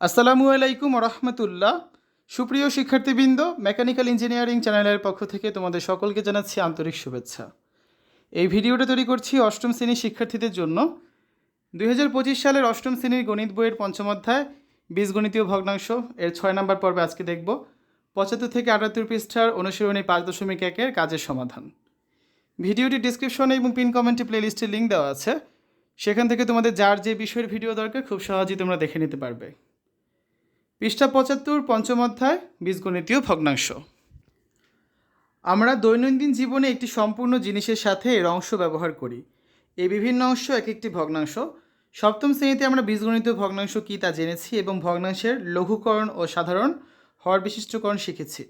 আসসালামু আলাইকুম রহমতুল্লাহ সুপ্রিয় শিক্ষার্থীবৃন্দ, মেকানিক্যাল ইঞ্জিনিয়ারিং চ্যানেলের পক্ষ থেকে তোমাদের সকলকে জানাচ্ছি আন্তরিক শুভেচ্ছা। এই ভিডিওটা তৈরি করছি অষ্টম শ্রেণির শিক্ষার্থীদের জন্য। দুই হাজার পঁচিশ সালের অষ্টম শ্রেণির গণিত বইয়ের পঞ্চম অধ্যায়, বীজগণিতীয় ভগ্নাংশ, এর ছয় নম্বর পর্বে আজকে দেখব। পঁচাত্তর থেকে আটাত্তর পৃষ্ঠার অনুশীলনী পাঁচ দশমিক একের কাজের সমাধান। ভিডিওটি ডিসক্রিপশনে এবং পিন কমেন্টে প্লেলিস্টের লিঙ্ক দেওয়া আছে। সেখান থেকে তোমাদের যার যে বিষয়ের ভিডিও দরকার, খুব সহজেই তোমরা দেখে নিতে পারবে। পৃষ্ঠা পঁচাত্তর, পঞ্চম অধ্যায়, বীজগণিতীয় ভগ্নাংশ। আমরা দৈনন্দিন জীবনে একটি সম্পূর্ণ জিনিসের সাথে এর অংশ ব্যবহার করি। এই বিভিন্ন অংশ এক একটি ভগ্নাংশ। সপ্তম শ্রেণীতে আমরা বীজগণিতীয় ভগ্নাংশ কী তা জেনেছি এবং ভগ্নাংশের লঘুকরণ ও সাধারণ হর বিশিষ্টকরণ শিখেছি।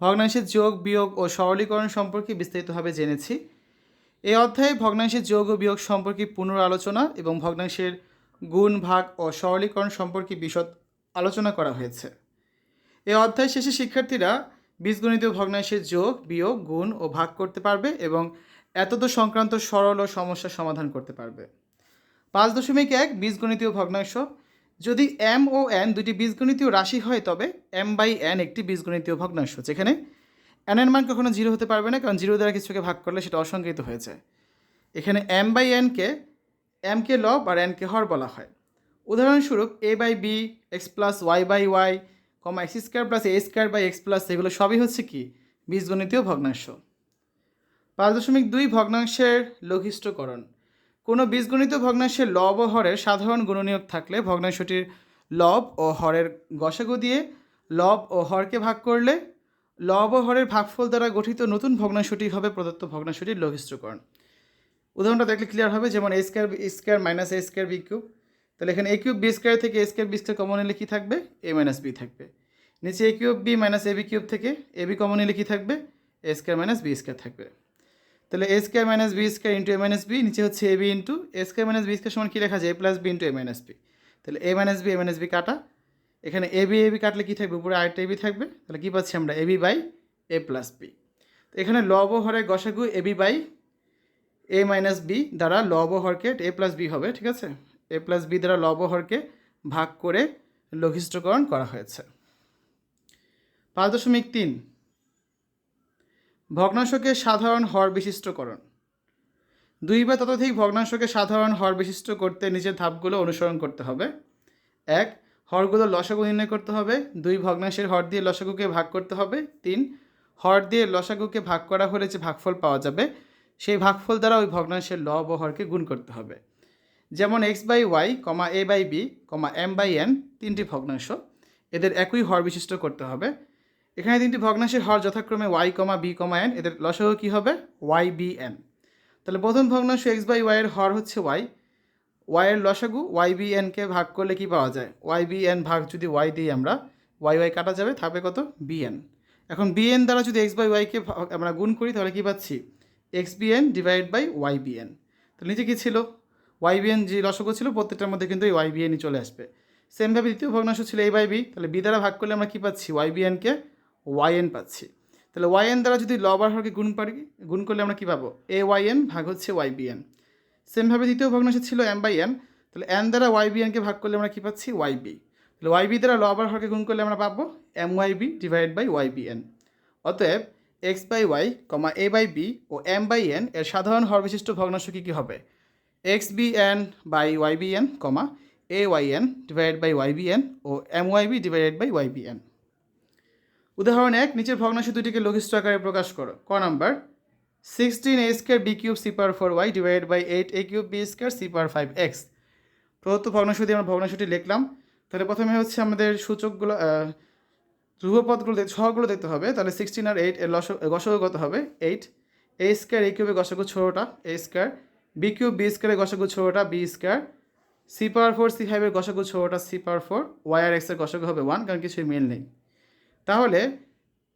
ভগ্নাংশের যোগ, বিয়োগ ও সরলীকরণ সম্পর্কে বিস্তারিতভাবে জেনেছি। এই অধ্যায়ে ভগ্নাংশের যোগ ও বিয়োগ সম্পর্কে পুনরালোচনা এবং ভগ্নাংশের গুণ, ভাগ ও সরলীকরণ সম্পর্কে বিশদ আলোচনা করা হয়েছে। এই অধ্যায় শেষে শিক্ষার্থীরা বীজগণিতীয় ভগ্নাংশের যোগ, বিয়োগ, গুণ ও ভাগ করতে পারবে এবং এতদ সংক্রান্ত সরল ও সমস্যার সমাধান করতে পারবে। পাঁচ দশমিক এক বীজগণিতীয় ভগ্নাংশ। যদি এম ও এন দুটি বীজগণিতীয় রাশি হয়, তবে এম বাই এন একটি বীজগণিতীয় ভগ্নাংশ, যেখানে এন এর মান কখনো জিরো হতে পারবে না, কারণ জিরো দ্বারা কিছুকে ভাগ করলে সেটা অসংজ্ঞিত হয়ে যায়। এখানে এম বাই এনকে এমকে লব আর এনকে হর বলা হয়। উদাহরণস্বরূপ A by B X plus Y by Y comma X square plus A square by X plus এগুলো সবই হচ্ছে কি? বীজগণিতীয় ভগ্নাংশ। পাঁচ দশমিক দুই ভগ্নাংশের লঘিষ্ঠকরণ। কোনো বীজগণিত ভগ্নাংশের লব ও হরের সাধারণ গুণনীয়ক থাকলে ভগ্নাংশটির লব ও হরের গসাগু দিয়ে লব ও হরকে ভাগ করলে লব ও হরের ভাগফল দ্বারা গঠিত নতুন ভগ্নাংশটি হবে প্রদত্ত ভগ্নাংশটির লঘিষ্ঠকরণ। উদাহরণটা দেখলে ক্লিয়ার হবে, যেমন A square square minus A square B cube তাহলে এখানে এ কিউব বি স্কোয়ার থেকে A square B square common নিলে কী থাকবে? এ মাইনাস বি থাকবে। নিচে A cube B minus A B cube থেকে এ বি কমন নিলে কী থাকবে A square minus B square থাকবে। তাহলে A square minus B square into A minus B নিচে হচ্ছে A B into A square minus B square সমান কী লেখা যায়? A plus B into A minus B তাহলে A minus B A minus B কাটা। এখানে এ বি এ বি কাটলে কী থাকবে? উপরে আরেকটা এ বি থাকবে। তাহলে কী পাচ্ছি আমরা? A B by A plus B তো এখানে লব ও হরের গসাগু A B by A minus B দ্বারা লব ও হরকে এ প্লাস বি হবে, ঠিক আছে? এ প্লাস বি দ্বারা লব ও হরকে ভাগ করে লঘিষ্ঠকরণ করা হয়েছে। পাঁচ দশমিক তিন। ভগ্নাংশকে সাধারণ হর বিশিষ্টকরণ। দুই বা ততোধিক ভগ্নাংশকে সাধারণ হর বিশিষ্ট করতে নিজের ধাপগুলো অনুসরণ করতে হবে। এক, হরগুলো লসাগু নির্ণয় করতে হবে। দুই, ভগ্নাংশের হর দিয়ে লসাগুকে ভাগ করতে হবে। তিন, হর দিয়ে লসাগুকে ভাগ করা হলে যে ভাগফল পাওয়া যাবে, সেই ভাগফল দ্বারা ওই ভগ্নাংশের লব ও হরকে গুণ করতে হবে। যেমন X by Y comma A by B comma M by N তিনটি ভগ্নাংশ। এদের একই হর বিশিষ্ট করতে হবে। এখানে তিনটি ভগ্নাংশের হর যথাক্রমে Y comma B comma N এদের লসাগু কী হবে? ওয়াই বি এন তাহলে প্রথম ভগ্নাংশ এক্স বাই ওয়াইয়ের হর হচ্ছে ওয়াই ওয়াইয়ের লসাগু ওয়াই বি এনকে ভাগ করলে কি পাওয়া যায়? ওয়াই বি এন ভাগ যদি ওয়াই দিই আমরা ওয়াই ওয়াই কাটা যাবে, থাকবে কত? বি এন এখন বি এন দ্বারা যদি এক্স বাই ওয়াইকে আমরা গুণ করি, তাহলে কী পাচ্ছি? X B N divide by Y B N তো নিচে কী ছিল? ওয়াই বি এন যে লসগু ছিল, প্রত্যেকটার মধ্যে কিন্তু এই ওয়াই বি এনই চলে আসবে। সেমভাবে দ্বিতীয় ভগ্নাংশ ছিল এ বাই বি তাহলে বি দ্বারা ভাগ করলে আমরা কী পাচ্ছি? ওয়াই বি এনকে ওয়াই পাচ্ছি। তাহলে ওয়াইএন দ্বারা যদি লব আর হরকে গুণ পারি গুণ করলে আমরা কী পাবো? এ ওয়াইএন ভাগ হচ্ছে ওয়াই বি এন সেমভাবে দ্বিতীয় ভগ্নাংশ ছিল এম বাই এন তাহলে এন দ্বারা ওয়াই বি এনকে ভাগ করলে আমরা কী পাচ্ছি? ওয়াই বি তাহলে ওয়াই বি দ্বারা লব আর হরকে গুণ করলে আমরা পাবো M Y B divide by Y B N অতএব X by Y comma A by B O M by N এর সাধারণ হর বিশিষ্ট ভগ্নাংশ কী কী হবে? X B N by Y B N comma A Y N divided by Y B N O M Y B divided by Y B N উদাহরণ এক, নিচের ভগ্নাংশ দুটিকে লঘিষ্ঠ আকারে প্রকাশ করো। ক number sixteen A square B cube C power four Y divided by eight A cube B square C power five X প্রদত্ত ভগ্নাংশ দিয়ে আমরা ভগ্নাংশটি লিখলাম। তাহলে প্রথমে হচ্ছে আমাদের সূচকগুলো ধ্রুবপদগুলো ছগুলো দেখতে হবে। তাহলে সিক্সটিন আর এইট এর লস গসগু হবে। এইট এ স্কোয়ার এ কিউবে গসগু ছোটোটা A square B cube B স্কোয়ারে গসগু ছোটোটা B square, C power four C ফাইভের গসগু ছোটোটা সি পাওয়ার ফোর, ওয়াই আর এক্সের গসগু হবে ওয়ান, কারণ কিছুই মিল নেই। তাহলে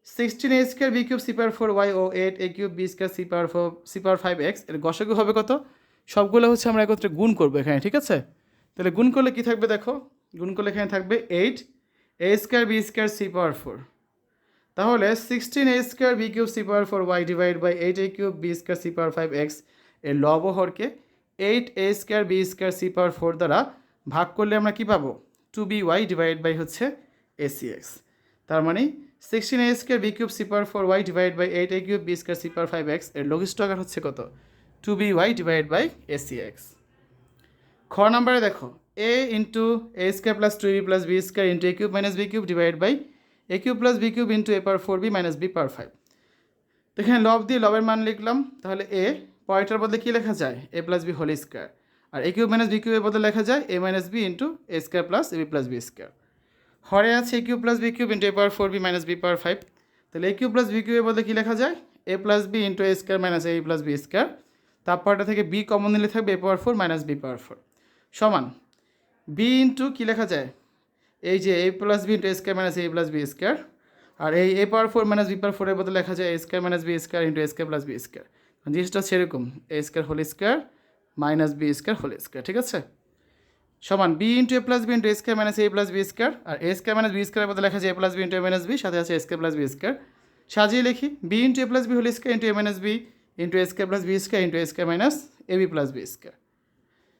sixteen A square B cube C power four, Y O eight, A cube B square, C power four, C power five, X, এর গসগু হবে কত? সবগুলো হচ্ছে আমরা একত্রে গুণ করব এখানে, ঠিক আছে? তাহলে গুণ করলে কী থাকবে দেখো? গুণ করলে এখানে থাকবে eight, A square B square, C power four. তাহলে sixteen A square B cube C power four, Y divide by eight, A cube B square, C power five, X এর লব হরকে eight A square B square C power four দ্বারা ভাগ করলে আমরা কী পাবো? Two B Y divide by হচ্ছে AC X. তার মানে sixteen A square B cube C power four, Y divide by eight A cube B square C power five X, এর লঘিষ্ঠ আকার হচ্ছে কত? Two B Y divide by AC X. খ নাম্বারে দেখো, A into A square plus two B plus B square into A cube minus B cube divide by A cube plus B cube into A power four B minus B power five. এখানে লব দিয়ে লবের মান লিখলাম, তাহলে এ পরেরটার বদলে কী লেখা যায়? A plus B whole square R A cube minus B কিউবের বদলে লেখা যায় A minus B into A square plus A B plus B square হরে আছে A cube plus B cube into A power four B minus B power five তাহলে A cube plus B কিউবের বদলে কী লেখা যায়? A plus B into A square minus A plus B square তারপরটা থেকে B common নিলে থাকবে A power four minus B power four সমান বি ইন্টু কী লেখা যায়? এই যে A plus B into A square minus A plus B square আর এই A power four minus B power ফোরের বদলে লেখা যায় A square minus B square into A square plus B square জিনিসটা হচ্ছে এরকম A square whole square minus B square whole square ঠিক আছে? সমান B into A plus B into A square minus A plus B square R A square minus B স্কোয়ারের মধ্যে লেখা যায় A plus B into A minus B সাথে আছে A square plus B square সাজিয়ে লিখি B into A plus B whole square into A minus B into A square plus B square into A square minus A B plus B square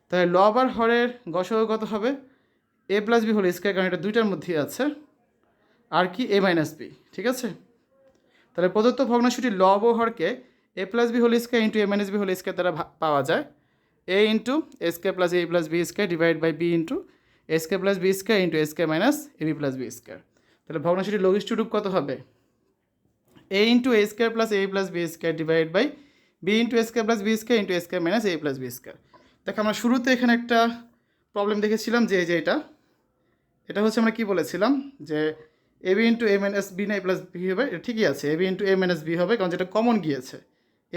তাহলে লব আর হরের গসগ কত হবে? A plus B whole square কারণ এটা দুইটার মধ্যেই আছে। আর কি? এ মাইনাস বি ঠিক আছে? তাহলে প্রদত্ত ভগ্নাংশটি লব ও হরকে A plus B whole square into A minus B whole square দ্বারা পাওয়া যায়। A into A square plus A plus B square divide by B into A square plus B square into A square minus A B plus B square তাহলে ভগ্নাংশটি লঘিষ্ঠ কত হবে? A into A square plus A plus B square divide by B into A square plus B square into A square minus A plus B square দেখো, আমরা শুরুতে এখানে একটা প্রবলেম দেখেছিলাম যে যে এটা। এটা হচ্ছে আমরা কি বলেছিলাম? যে A B into A minus B না এ প্লাস বি হবে। এটা ঠিকই আছে। A B into A minus B হবে, কারণ যেটা কমন গিয়েছে।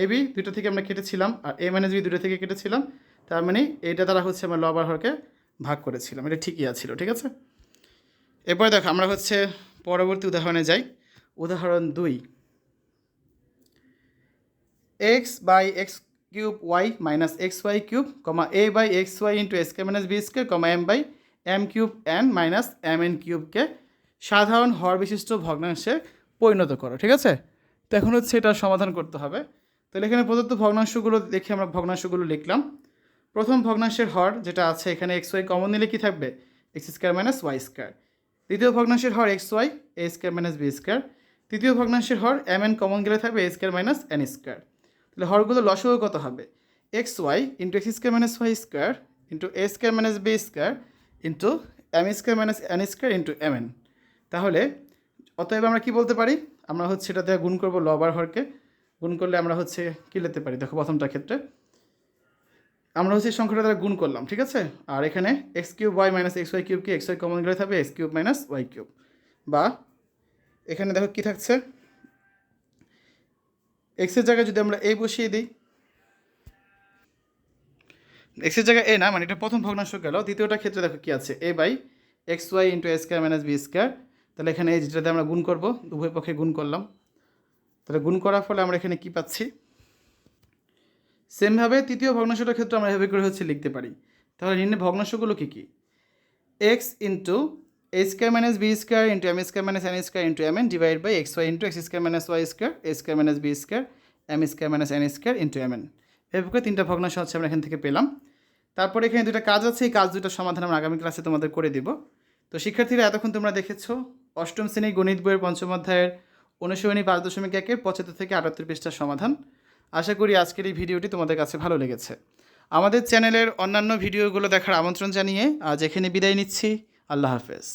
এ বি দুটো থেকে আমরা কেটেছিলাম, আর এ মাইনাস বি দুটো থেকে কেটেছিলাম, তার মানে এটা দ্বারা হচ্ছে আমরা লবার হরকে ভাগ করেছিলাম, এটা ঠিকই আছিল, ঠিক আছে? এরপরে দেখো, আমরা হচ্ছে পরবর্তী উদাহরণে যাই। উদাহরণ দুই। X by X cube Y minus X Y cube comma A by X Y into S K minus B square comma M by M cube N minus M N কিউবকে সাধারণ হর বিশিষ্ট ভগ্নাংশে পরিণত করো, ঠিক আছে? তো এখন হচ্ছে এটা সমাধান করতে হবে। তাহলে এখানে প্রদত্ত ভগ্নাংশগুলো দেখে আমরা ভগ্নাংশগুলো লিখলাম। প্রথম ভগ্নাংশের হর যেটা আছে এখানে এক্স ওয়াই কমন নিলে কী থাকবে? X square minus Y square দ্বিতীয় ভগ্নাংশের হর X Y A square minus B square তৃতীয় ভগ্নাংশের হর এম এন কমন গেলে থাকবে A square minus N square তাহলে হরগুলো লসও কত হবে? X Y into X square minus Y square into A square minus B square into M square minus N square into M N তাহলে অতএব আমরা কি বলতে পারি? আমরা হচ্ছে এটা দিয়ে গুণ করব লবার হরকে। গুণ করলে আমরা হচ্ছে কী লিখতে পারি? দেখো প্রথমটা ক্ষেত্রে। আমরা হচ্ছে সংখ্যাটা দ্বারা গুণ করলাম, ঠিক আছে? আর এখানে X cube Y minus X Y cube কি এক্স ওয়াই কমন গেলে থাকবে X cube minus Y cube. বা এখানে দেখো কী থাকছে? এক্সের জায়গায় যদি আমরা এ বসিয়ে দিই এক্সের জায়গায় এ না মানে এটা প্রথম ভগ্নাংশ গেল। দ্বিতীয়টা ক্ষেত্রে দেখো কী আছে? A by X Y into A square minus B square তাহলে এখানে যেটাতে আমরা গুণ করব, উভয় পক্ষে গুণ করলাম। তাহলে গুণ করার ফলে আমরা এখানে কী পাচ্ছি? সেমভাবে তৃতীয় ভগ্নাংশটার ক্ষেত্রে আমরা এভাবে করে হচ্ছে লিখতে পারি। তাহলে নিম্নে ভগ্নাংশগুলো কী কী? X into A square minus B square into M square minus N square into M N divide by X Y into X square minus Y square A square minus B square M square minus N square into M N এভাবে তিনটা ভগ্নাংশ হচ্ছে আমরা এখান থেকে পেলাম। তারপরে এখানে দুটো কাজ আছে, এই কাজ দুটো সমাধান আমরা আগামী ক্লাসে তোমাদের করে দিব। তো শিক্ষার্থীরা এতক্ষণ তোমরা দেখেছ, অষ্টম শ্রেণি গণিত বইয়ের পঞ্চম অধ্যায়ের অনুশীলনী পাঁচ দশমিক একের পঁচাত্তর থেকে আটাত্তর পৃষ্ঠার সমাধান। আশা করি আজকের এই ভিডিওটি তোমাদের কাছে ভালো লেগেছে। আমাদের চ্যানেলের অন্যান্য ভিডিওগুলো দেখার আমন্ত্রণ জানিয়ে আজ এখানে বিদায় নিচ্ছি। আল্লাহ হাফেজ।